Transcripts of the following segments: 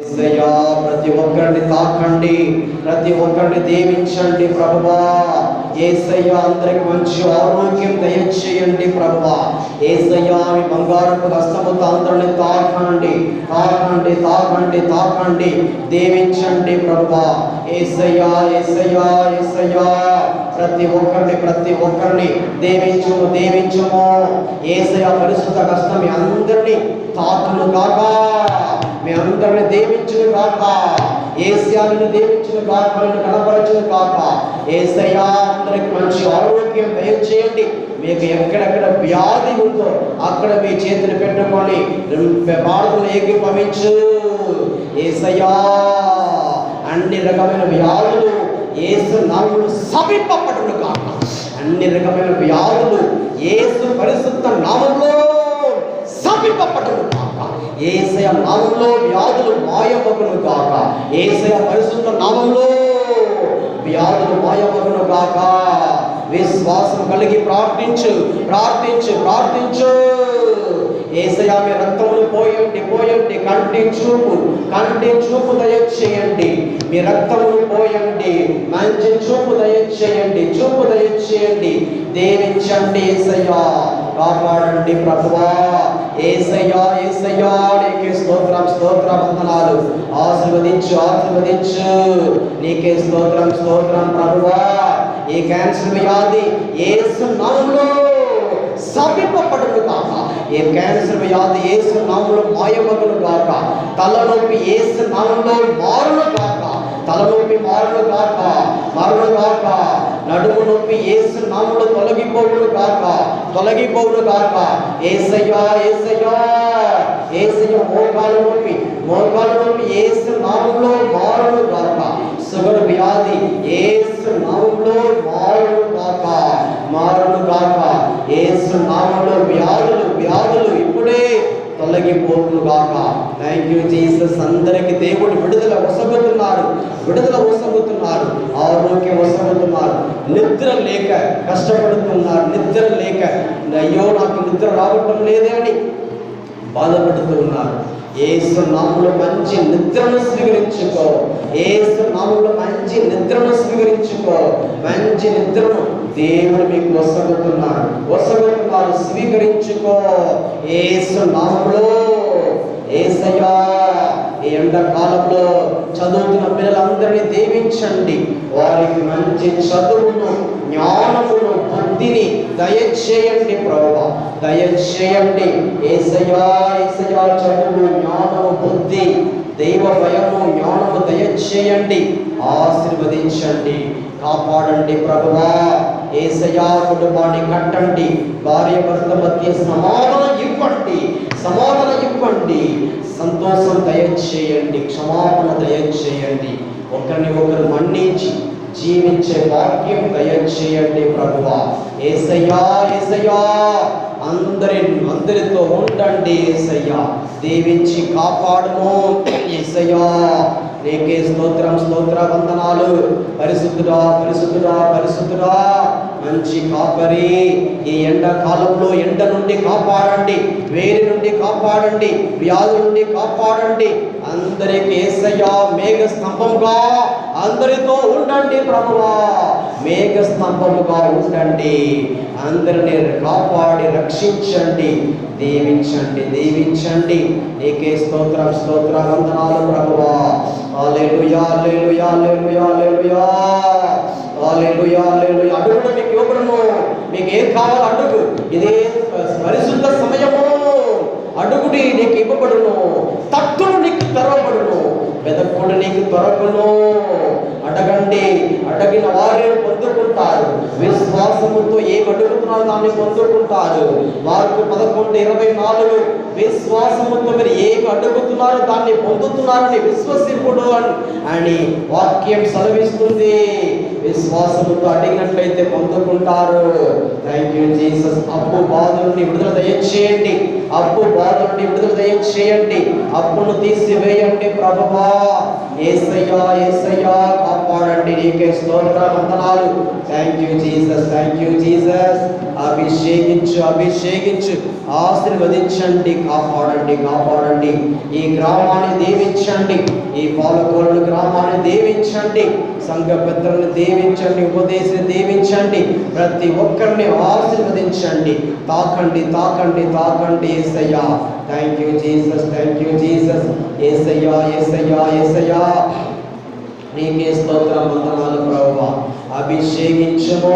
ప్రతి ఒక్కరిని తాకండి ప్రతి ఒక్కరిని దీవించండి ప్రభువా. ఏసయ్య అందరికి మంచి ఆరోగ్యం దయచేయండి ప్రభువా. ఏసయ్యా మీ బంగారపు హస్తముతో అందరిని తాకండి తాకండి తాకండి తాకండి. దీవించండి ప్రభువా. ఏసయ్యా ఏసయ్యా ఏసయ్యా. ప్రతి ఒక్కరిని ప్రతి ఒక్కరిని దేవించు దేవించము. ఏసయ్య పరిశుద్ధ కష్టం అందరినీ తాకును కాక. మీ అందరిని దేవించిన కాక. ఏసియాలను దేవించిన కాక మనల్ని కనపరచును కాక. ఏసయ్యా అందరికి మంచి ఆరోగ్యం దయచేయండి. మీకు ఎక్కడెక్కడ వ్యాధి ఉందో అక్కడ మీ చేతులు పెట్టుకొని ప్రార్థన ఏకీభవించు. ఏసయ్యా అన్ని రకమైన వ్యాధులు ఏసు నామములు సమీపపడును కాక. అన్ని రకమైన వ్యాధులు ఏసు పరిశుద్ధ నామంలో సమీపపడును. ఏసయ నామంలో వ్యాధులు మాయమగును కాక ఏసయ పరిశుద్ధ నామంలో వ్యాధులు మాయమగును కాక విశ్వాసం కలిగి ప్రార్థించు ప్రార్థించు ప్రార్థించు. ఏసయ మీ రక్తమును పోయండి పోయండి. కంటి చూపు కంటి చూపు దయచేయండి. మీ రక్తమును పోయండి. మంచి చూపు దయచేయండి చూపు దయచేయండి. దేవించండి ఏసయ్యా. కాపాడండి ప్రభువా. ఏసయ్యా ఏసయ్యా నీకే స్తోత్రం స్తోత్ర వందనాలు. ఆశీర్వదించు ఆశీర్వదించు. నీకే స్తోత్రం స్తోత్రం ప్రభువా. ఈ క్యాన్సర్ వ్యాధి ఏసు నామంలో సమీపపడును కాక ఏ క్యాన్సర్ వ్యాధి ఏసు నామంలో మాయమగును కాక తలనొప్పి ఏసు నామంలో మారును కాక తలనొప్పి మారును కాక మారును కాక నడుము నొప్పి ఏసు నామంలో తొలగిపోవును కాక తొలగిపోవును కాక ఏసయ్యా ఏసయ్యా ఏసయ్య మోకాల నొప్పి మోకాల నొప్పి ఏసు నామంలో మారును కాక షుగర్ వ్యాధి ఏసు నామంలో మారును కాక మారును కాక. ఏసు నామంలో వ్యాధులు వ్యాధులు ఇప్పుడే తొలగిపోతును కాక థ్యాంక్ యూ జీసస్ అందరికి దేవుడు విడుదల వసగుతున్నారు విడుదల వసగుతున్నారు ఆరోగ్యం వసగుతున్నారు నిద్ర లేక కష్టపడుతున్నారు నిద్ర లేక. అయ్యో నాకు నిద్ర రావటం లేదే అని బాధపడుతూ ఉన్నారు ఏసు నామంలో మంచి నిద్రను స్వీకరించుకో. ఏసు నామంలో మంచి నిద్రను స్వీకరించుకో. మంచి నిద్రను దేవుడు మీకు వసగుతున్నారు వారు స్వీకరించుకో. ఏసు నామంలో ఏసయ్యా ఈ ఎండాకాలంలో చదువుతున్న పిల్లలందరినీ దీవించండి. వారికి మంచి చదువును జ్ఞానమును బుద్ధిని దయచేయండి ప్రభు. దయచేయండి. ఏసయ్యా ఏసయ్యా చదువు జ్ఞానము బుద్ధి దైవ భయము జ్ఞానము దయచేయండి. ఆశీర్వదించండి. కాపాడండి ప్రభువా. ఏసయా కుటుంబాన్ని కట్టండి. భార్య భర్త మధ్య సమాధానం ఇవ్వండి. సమాధానం ఇవ్వండి. సంతోషం దయచేయండి. క్షమాపణ దయచేయండి. ఒకరిని ఒకరు మన్నించి జీవించే భాగ్యం దయచేయండి ప్రభువ. ఏసయ్యా ఏసయ్యా అందరి అందరితో ఉండండి ఏసయ్యా. దీవించి కాపాడుము ఏసయ్యా. నీకే స్తోత్రం స్తోత్ర వందనాలు. పరిశుద్ధుడా పరిశుద్ధుడా పరిశుద్ధుడా. మంచి కాపరి. ఈ ఎండాకాలంలో ఎండ నుండి కాపాడండి వేరి నుండి కాపాడండి వ్యాధుల నుండి కాపాడండి. అందరికి ఏసయ్యా మేఘ స్తంభముగా అందరితో ఉండండి ప్రభువా. మేఘ స్తంభముగా ఉండండి. అందరిని కాపాడి రక్షించండి దీవించండి దీవించండి. నీకే స్తోత్రం స్తోత్ర వందనాలు ప్రభువా. హల్లెలూయా హల్లెలూయా హల్లెలూయా హల్లెలూయా. హల్లెలూయా అడుగుడు మీకు ఇవ్వబడును మీకు ఏం కావాలో అడుగు. ఇదే పరిశుద్ధ సమయము. అడుగుడి నీకు ఇవ్వబడును. తట్టుడు నీకు తెరవబడును. వెదక్కుడు నీకు దొరకను అడగండి. అడగిన వారే పొందుకుంటారు. విశ్వాసముతో ఏం అడుగుతున్నారో దాన్ని పొందుకుంటారు. మార్కు పదకొండు ఇరవై నాలుగు. విశ్వాసముతో మీరు ఏమి అడుగుతున్నారో దాన్ని పొందుతున్నారని విశ్వసింపుడు అని అని వాక్యం సెలవిస్తుంది. విశ్వాసముతో అడిగినట్లయితే పొందుకుంటారు. థ్యాంక్ యూ జీసస్ అప్పు బాధ నుండి విడుదల దయచేయండి. అప్పు బాధ నుండి విడుదల దయచేయండి. అప్పును తీసివేయండి ప్రభువా. ఏసయ్యా ఏసయ్యా కాపాడండి నీకే స్తోత్ర వందనాలు. Thank you Jesus thank you Jesus అభిషేకించు అభిషేకించు. ఆశీర్వదించండి కాపాడండి కాపాడండి. ఈ గ్రామాన్ని దీవించండి. ఈ పాలకోలను గ్రామాన్ని దీవించండి. సంఘ పెద్దలను దీవించండి ఉపదేశం దీవించండి. ప్రతి ఒక్కరిని ఆశీర్వదించండి. తాకండి తాకండి తాకండి. Yesayya. Thank you Jesus thank you Jesus Yesayya Yesayya Yesayya. నీకే స్తోత్రం వందనాలు ప్రభువా. అభిషేకించము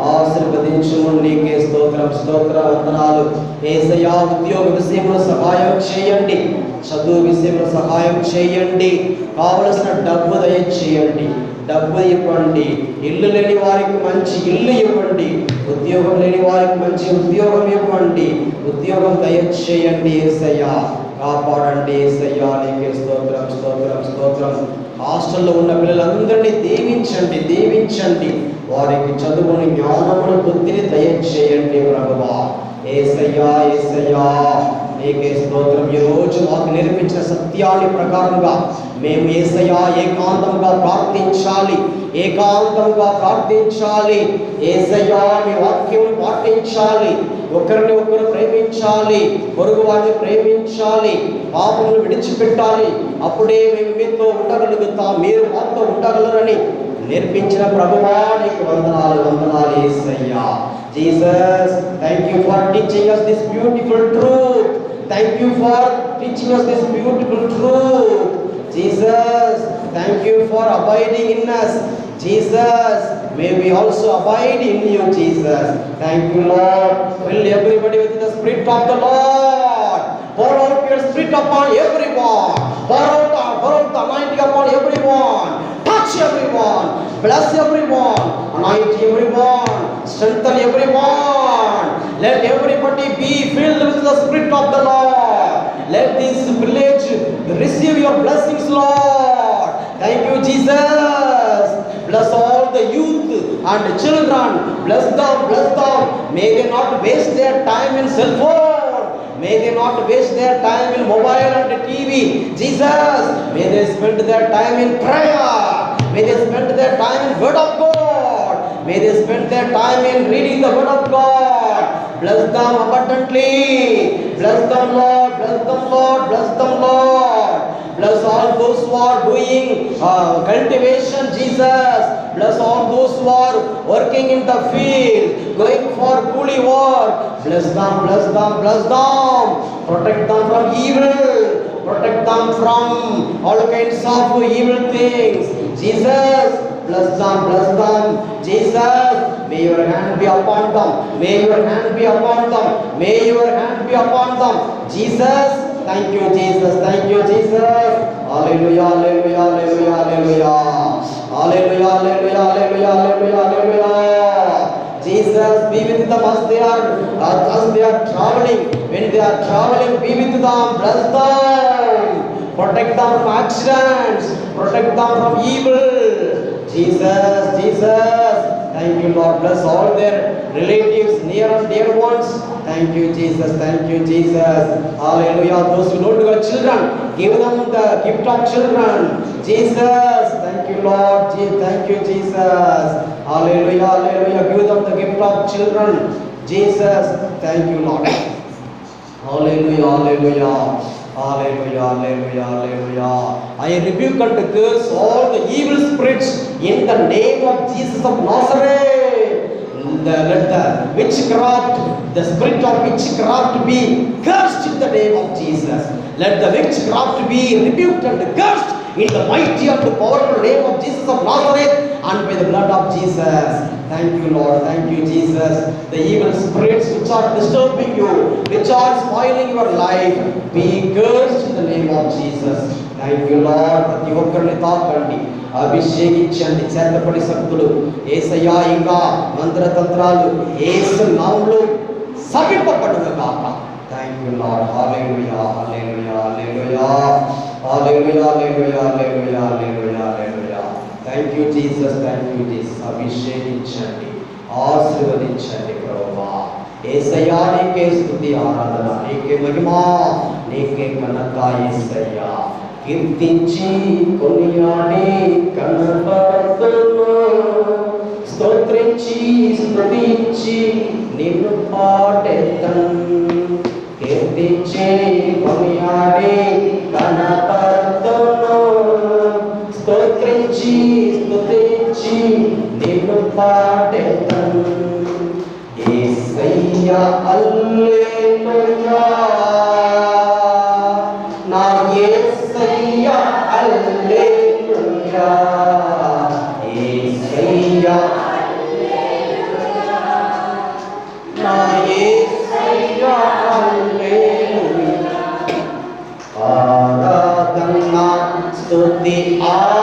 ఆశీర్వదించము నీకే స్తోత్రం స్తోత్ర వందనాలు. ఏసయ్యా ఉద్యోగ విషయంలో సహాయం చేయండి. చదువు విషయంలో సహాయం చేయండి. కావలసిన డబ్బు దయచేయండి. డబ్బు ఇవ్వండి. ఇల్లు లేని వారికి మంచి ఇల్లు ఇవ్వండి. ఉద్యోగం లేని వారికి మంచి ఉద్యోగం ఇవ్వండి. ఉద్యోగం దయచేయండి ఏసయ్యా. కాపాడండి ఏసయ్యా. నీకే స్తోత్రం స్తోత్రం స్తోత్రం. హాస్టల్లో ఉన్న పిల్లలందరినీ దీవించండి దీవించండి. వారికి చదువుని జ్ఞానమును బుద్ధిని దయచేయండి ప్రభువా. ఏసయ్యా ఏసయ్యా. నీకే స్తోత్రం. ఈ రోజు మాకు నేర్పించిన సత్యాన్ని ప్రకారంగా మేము ఏసయ్యా ఏకాంతంగా ప్రార్థించాలి. ఏకాంతంగా ప్రార్థించాలి. ఏసయ్యా మీ వాక్యం పాటించాలి. ఒకరిని ఒకరు ప్రేమించాలి. పొరుగు వారిని ప్రేమించాలి. పాపమును విడిచిపెట్టాలి. అప్పుడే మేము మీతో ఉండగలుగుతాం. మీరు మాతో ఉండగలరని నేర్పించిన ప్రభువా నీకు వందనాలు వందనాలు Yesayya. Jesus thank you for teaching us this beautiful truth Thank you for teaching us this beautiful truth. Jesus, thank you for abiding in us. Jesus, may we also abide in you, Jesus. Thank you, Lord. Fill everybody with the Spirit of the Lord. Pour out your Spirit upon everyone. Pour out, pour out the anointing upon everyone. Touch everyone. Bless everyone. Anoint everyone. Strengthen everyone. Let everybody be the spirit of the lord. Let this village receive your blessings lord. Thank you jesus. Bless all the youth and children. Bless them bless them. May they not waste their time in cell phone. May they not waste their time in mobile and tv jesus may they spend their time in prayer. May they spend their time in word of god. May they spend their time in reading the word of god bless them abundantly bless them lord bless them lord bless them lord Bless all those who are doing uh, cultivation, Jesus. Bless all those who are working in the field, going for coolie work. Bless them, bless them, bless them. Protect them from evil. Protect them from all kinds of evil things. Jesus, bless them, bless them. Jesus, may your hand be upon them. May your hand be upon them. May your hand be upon them. Jesus, Thank you, Jesus. Thank you, Jesus. Hallelujah, hallelujah, hallelujah, hallelujah. Hallelujah, hallelujah, hallelujah, hallelujah, hallelujah. Jesus, be with them as they are as they are traveling. When they are traveling, be with them, bless them, protect them from accidents, protect them from evil. Jesus, Jesus, thank you, Lord. Bless all their relatives, near and dear ones. Thank you, Jesus. Thank you, Jesus. Hallelujah. Those who don't children, give them the gift of children. Jesus, thank you, Lord. Thank you, Jesus. Hallelujah. Hallelujah. Give them the gift of children. Jesus, thank you, Lord. Hallelujah. Hallelujah. Hallelujah, hallelujah, hallelujah. I rebuke and curse all the evil spirits in the name of Jesus of Nazareth. The, let the witchcraft, the spirit of witchcraft be cursed in the name of Jesus. Let the witchcraft be rebuked and cursed in the mighty and powerful name of Jesus of Nazareth and by the blood of Jesus. Thank you, Lord. Thank you, Jesus. The evil spirits which are disturbing you, which are spoiling your life, be cursed in the name of Jesus. Thank you, Lord. ప్రతి ఒక్కరిని తాకండి అభిషేకించండి చేతపడి శక్తులు ఏసయ్యా ఇంకా మంత్ర తంత్రాలు ఏసు నామంలో సమీపపడుగా కాక thank you lord hallelujah hallelujah hallelujah hallelujah hallelujah hallelujah hallelujah thank you Jesus thank you Jesus అభిషేకించండి. ఆశీర్వదించండి ప్రభువా. ఏసయ్యా నీకే స్థుతి ఆరాధన నీకే మహిమ నీకే ఘనత ఏసయ్యా. కీర్తించి కొనియాడి కనపడుతును స్తోత్రించి స్తుతించి నిన్ను పాటెత్తను. स्तुति आ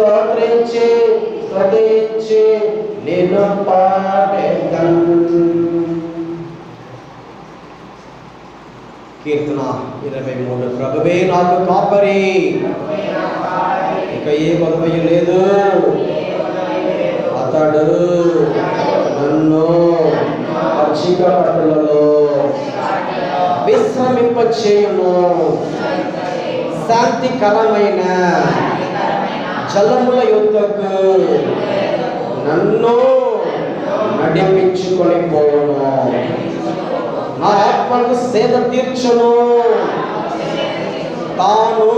స్తోత్రించే స్తుతించే నిన్ను పాడేదన్ కీర్తన ఇరవై మూడు. ప్రభువే నాకు కాపరి. ఇక ఏ పదవి లేదు. అతడు నన్ను పచ్చిక పట్టులలో విశ్రమింపచేయును. శాంతికరమైన జలముల యుద్ధకు నన్ను నడిపించుకొని పోవును నా ఆత్మకు సేద తీర్చును. తాను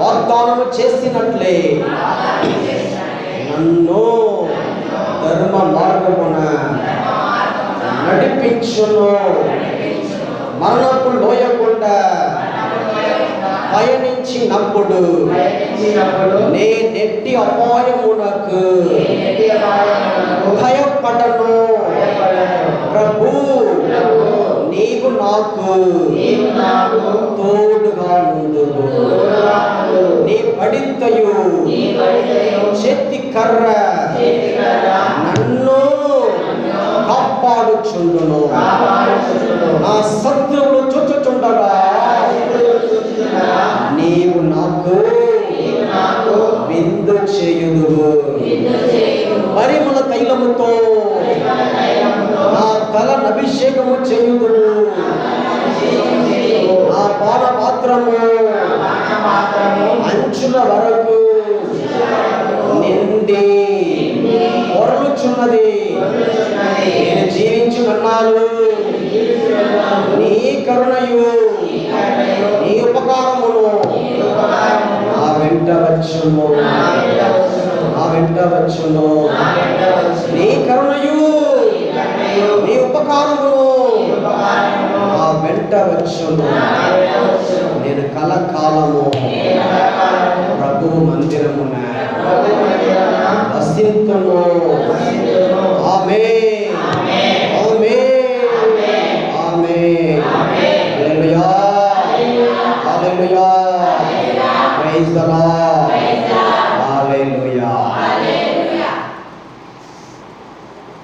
వాగ్దానము చేసినట్లే నన్ను ధర్మ మార్గమున నడిపించును. మరణపు లోయకుండా పయనించినప్పుడు నే నెట్టి అపాయమునకు భయపడను. ప్రభు నీవు నాకు తోడుగా నుండును నీ పడితయు చేతి కర్ర నన్ను కాపాడుచుండును. నా శత్రువులు చుచ్చుచుండగా అభిషేకము చేయుదువు నా పాల పాత్రము అంచుల వరకు నిండి పొరలుచున్నది. నేను జీవించుకున్నాను నీ కరుణయు నీ ఉపకారమును నా వెంట వచ్చును నా వెంట వచ్చును నీ కరుణయు నీ ఉపకారము. ఆ వెంట వచ్చును. నేను కలకాలము. ప్రభువు మందిరమున వసింతును. ఆమె ఆమె ఆమె Hallelujah. Praise the Lord.